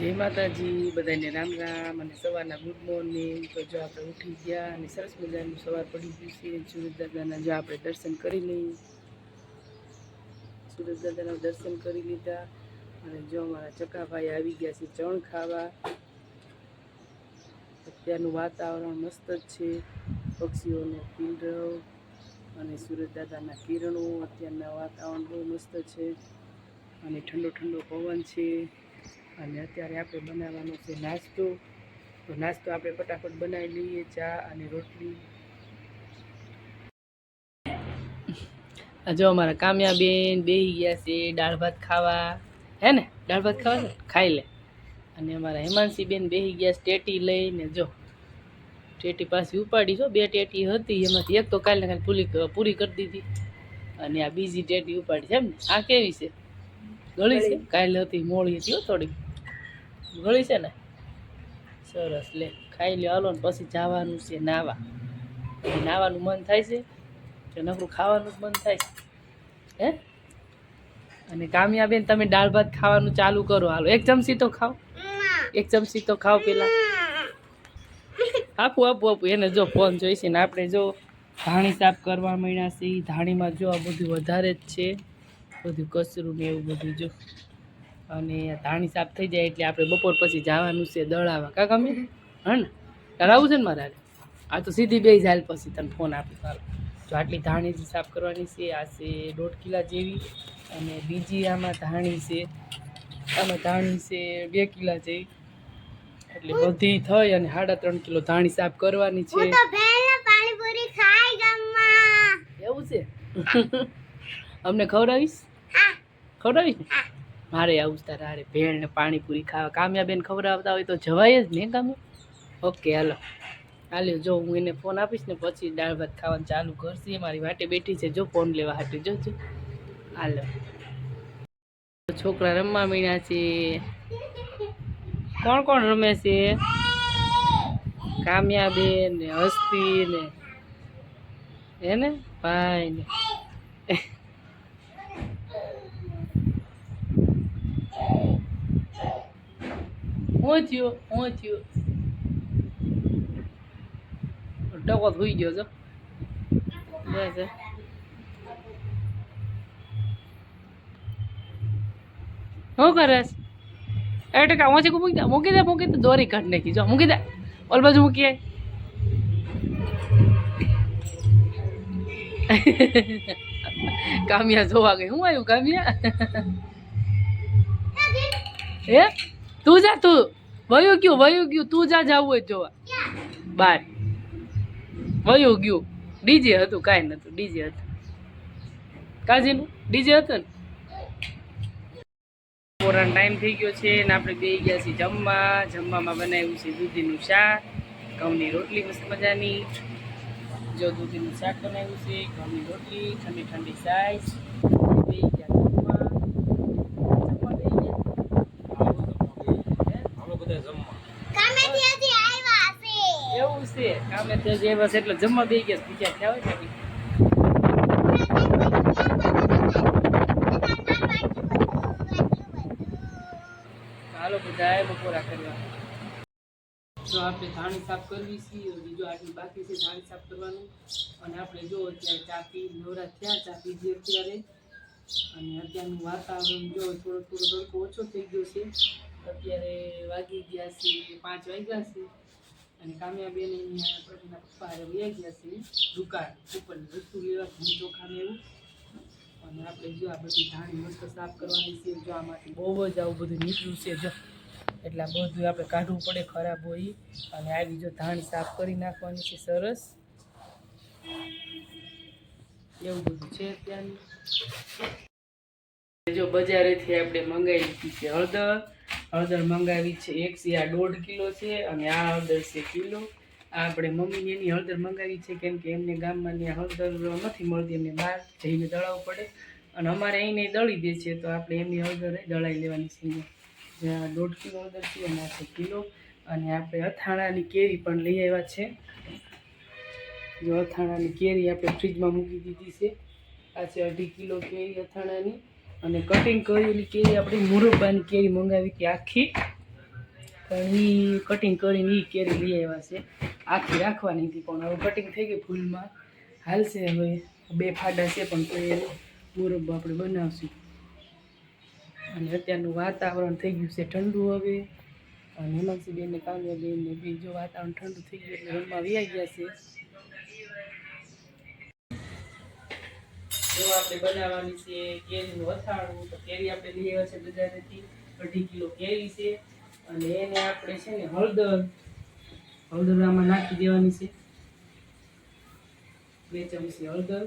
જય માતાજી બધાને રામ રામ અને સવારના ગુડ મોર્નિંગ. તો જો આપણે ઉઠી ગયા અને સરસ મજાનું સવાર પડી ગયું છે. સુરજદાદાના જો આપણે દર્શન કરી લઈએ. સુરજ દાદાના દર્શન કરી લીધા. અને જો અમારા ચકાભાઈ આવી ગયા છે ચણ ખાવા. અત્યારનું વાતાવરણ મસ્ત જ છે. પક્ષીઓનો પીંડવ અને દાદાના કિરણો, અત્યારના વાતાવરણ બહુ મસ્ત છે. અને ઠંડો ઠંડો પવન છે. અને અત્યારે આપણે બનાવવાનો છે નાસ્તો. તો નાસ્તો આપણે ફટાફટ બનાવી લઈએ ચા અને રોટલી. જો અમારા કામ્યાબેન બેહી ગયા છે દાળ ભાત ખાવા. હે ને? દાળ ભાત ખાવા ખાઈ લે. અને અમારા હેમાંશી બેન બેહી ગયા ટેટી લઈને. જો, ટેટી પાછી ઉપાડી જો, બે ટેટી હતી, એમાંથી એક તો કાલે કાલે પૂરી પૂરી કરી દીધી. અને આ બીજી ટેટી ઉપાડી છે એમ ને? આ કેવી છે? ગળી છે? કાલે હતી મોળી હતી થોડી ગળી છે ને? સરસ. લે, ખાઈ લ્યો. હાલો ને પછી જવાનું છે નાવા. નાવાનું મન થાય છે. કે નકરું ખાવાનું મન થાય છે. હે? અને કામયાબેન, તમે દાળ ભાત ખાવાનું ચાલુ કરો. હાલો, એક ચમચી તો ખાઓ. એક ચમચી તો ખાઓ પેલા. આપું આપું આપું. એને જો ફોન જોઈશે ને, આપણે જો ધાણી સાફ કરવા માંડ્યા છે. ધાણીમાં જો આ બધું વધારે જ છે. બધું કચરું ને એવું બધું જો. અને ધાણી સાફ થઈ જાય એટલે આપણે બપોર પછી જવાનું છે દળાવા. કાં ગમે હે ને? કરાવવું છે ને મારે? આ તો સીધી બે જાય પછી તને ફોન આપી સારો જો આટલી ધાણી જે સાફ કરવાની છે આ છે દોઢ કિલા જેવી અને બીજી આમાં ધાણી છે આમાં ધાણી છે બે કિલા જેવી. એટલે બધી થઈ અને સાડા ત્રણ કિલો ધાણી સાફ કરવાની છે. એવું છે? અમને ખવડાવીશ? ખવડાવીશ ને? મારે આવું તારા હારે ભેળ ને પાણીપુરી ખાવા. કામ્યાબેન આવતા હોય તો જવાય જ ને કામે ઓકે, હાલો. હાલ્યો જો હું એને ફોન આપીશ ને પછી દાળ ભાત ખાવાનું ચાલુ કરશે. મારી વાટે બેઠી છે. જો ફોન લેવા હાટે જોજો હાલો. છોકરા રમવા મીણ્યા છે. કોણ કોણ રમે છે? કામ્યાબેન ને હસ્તી ને. એને ભાઈ ને. હું થયો? હું થયો? ટકો થઈ ગયો છો. બસ. શું કરસ એ ટકા ઓછી મૂકી દે. મૂકી દે મૂકી દે. દોરી કાઢ નાખી. જો મૂકી દે. ઓલ બાજુ મૂકી આય. કામિયા જોવા ગઈ. હું આવ્યું કામિયા? હે? તું જા તું. વયું ગયું વયું ગયું. તું જા જવું હોય જોવા. બાર. વયું ગયું. ડીજે હતું, કાંઈ નતું ડીજે હતું. કાજીનું ડીજે હતું ને? પોરાનો ટાઈમ થઈ ગયો છે ને આપણે બે ગયા છીએ જમવા. જમવામાં બનાવ્યું છે દૂધીનું શાક, ઘઉંની રોટલી, મસ્ત મજાની. જો દૂધીનું શાક બનાવ્યું છે, ઘઉંની રોટલી ઠંડી ઠંડી સાઈઝ બે ગયા જમવા જમવા બે ગયા આવ્યા છે એવું છે કામે ત્યાંથી આવ્યા છે એટલે જમવા બે ગયા બીજા થયા હોય ને હાલો બધા બપોરા કરવા. તો આપણે ધાણી સાફ કરવી છે બીજો આટલી બાકી છે ધાણી સાફ કરવાનું. અને આપણે જો અત્યારે ચા પી નવરા થયા ચા પીધી અત્યારે. અને અત્યારનું વાતાવરણ જો થોડો થોડો તડકો ઓછો થઈ ગયો છે અત્યારે વાગી ગયા છે પાંચ વાગ્યા છે. અને કામ્યાબેન પ્રભુના પપ્પા વયા ગયા છે દુકાન ઉપર વસ્તુ લેવા ઘઉં ચોખા ને એવું. અને આપણે જો આ બધી ધાણી મસ્ત સાફ કરવાની છે, જો આમાંથી બહુ જ આવું બધું નીકળ્યું છે, જો. એટલે આ બધું આપણે કાઢવું પડે ખરાબ હોય. અને આવી જો ધાણ સાફ કરી નાખવાની છે, સરસ. એવું બધું છે અત્યારનું જો બજારેથી આપણે મંગાવી છે હળદર. હળદર મંગાવી છે, એક છે, આ દોઢ કિલો છે અને આ હળદર છે કિલો. આપણે મમ્મીને એની હળદર મંગાવી છે, કેમ કે એમને ગામમાં ત્યાં હળદર નથી મળતી, એમને બહાર જઈને દળાવવું પડે. અને અમારે અહીંને દળી દે છે, તો આપણે એમની હળદર દળાઈ લેવાની છે. જ્યાં દોઢ કિલો હળદર છે અને આ છે કિલો. અને આપણે અથાણાની કેરી પણ લઈ આવ્યા છે. જો અથાણાની કેરી આપણે ફ્રીજમાં મૂકી દીધી છે. આ છે અઢી કિલો કેરી અથાણાની. અને કટિંગ કરેલી કેરી આપણી મુરબ્બાની કેરી મંગાવી હતી આખી. પણ એ કટિંગ કરીને એ કેરી લઈ આવ્યા છે. આખી રાખવાની હતી પણ હવે કટિંગ થઈ ગઈ ફૂલમાં. હાલશે હવે બે ફાડા છે પણ તો એ મુરબ્બો આપણે બનાવશું. અને અત્યારનું વાતાવરણ થઈ ગયું છે ઠંડુ હવે. અને હેમાંશી બેનને કામ કાવ્યાબેન બી જો વાતાવરણ ઠંડુ થઈ ગયું એટલે રમવા વ્યાઈ ગયા છે. જો આપણે બનાવવાની છે, કેરીનું અથાણું, તો કેરી આપણે લઈ આવ્યા છે બજારેથી અઢી કિલો કેરી છે. અને એને આપણે છે ને હળદર હળદર આમાં નાખી દેવાની છે. બે ચમચી હળદર.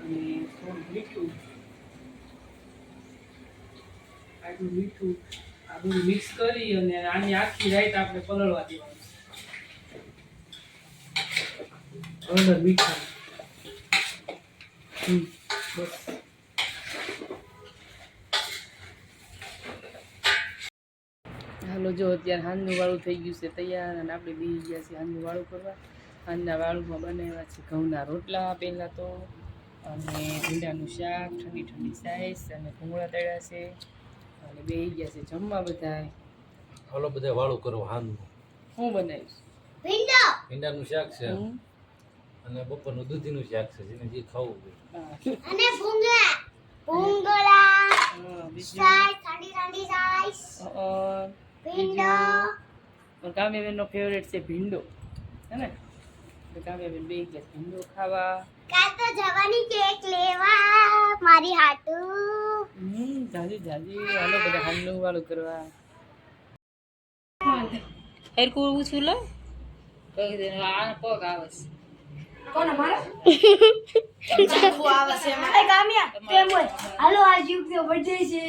અને થોડું મીઠું. આટલું મીઠું આ બધું મિક્સ કરી અને આની આખી રાઈટ આપણે પલળવા દેવાની. હળદર મીઠું બસ હાલો જો અત્યારે હાંજનું વાળું થઈ ગયું છે તૈયાર અને આપણે બી ગયા છીએ હાંજનું વાળું કરવા. હાંજના વાળુમાં બનાવ્યા છે ઘઉંના રોટલા પહેલાં તો અને ભીંડાનું શાક ઠંડી ઠંડી સાઈસ અને ભૂંગળા તળ્યા છે. અને બે ગયા છે જમવા બધા હાલો બધા વાળું કરો હાનનું હું બનાવીશ? ભીંડો. ભીંડાનું શાક છે. હમ? અને બપોરનું દૂધીનું શાક છે જેને જે ખાવું જોઈએ અને ભૂંગળા. ભૂંગળા હા, ઠંડી ઠંડી સાઈસ ભીંડો. પણ કામ્યાબેનનો ફેવરેટ છે ભીંડો. હે ને તો કામ્યાબેન બે ગયા ભીંડો ખાવા. કાલ તો જવાની કેક લેવા મારી હાટુ. હમ જાજી જાજી. હાલો બધા હાલનું વાળું કરવા. હેરકું છું લો. કહી દે આ પગ આવે છે હાલો આજ યુગ બર્થડે છે.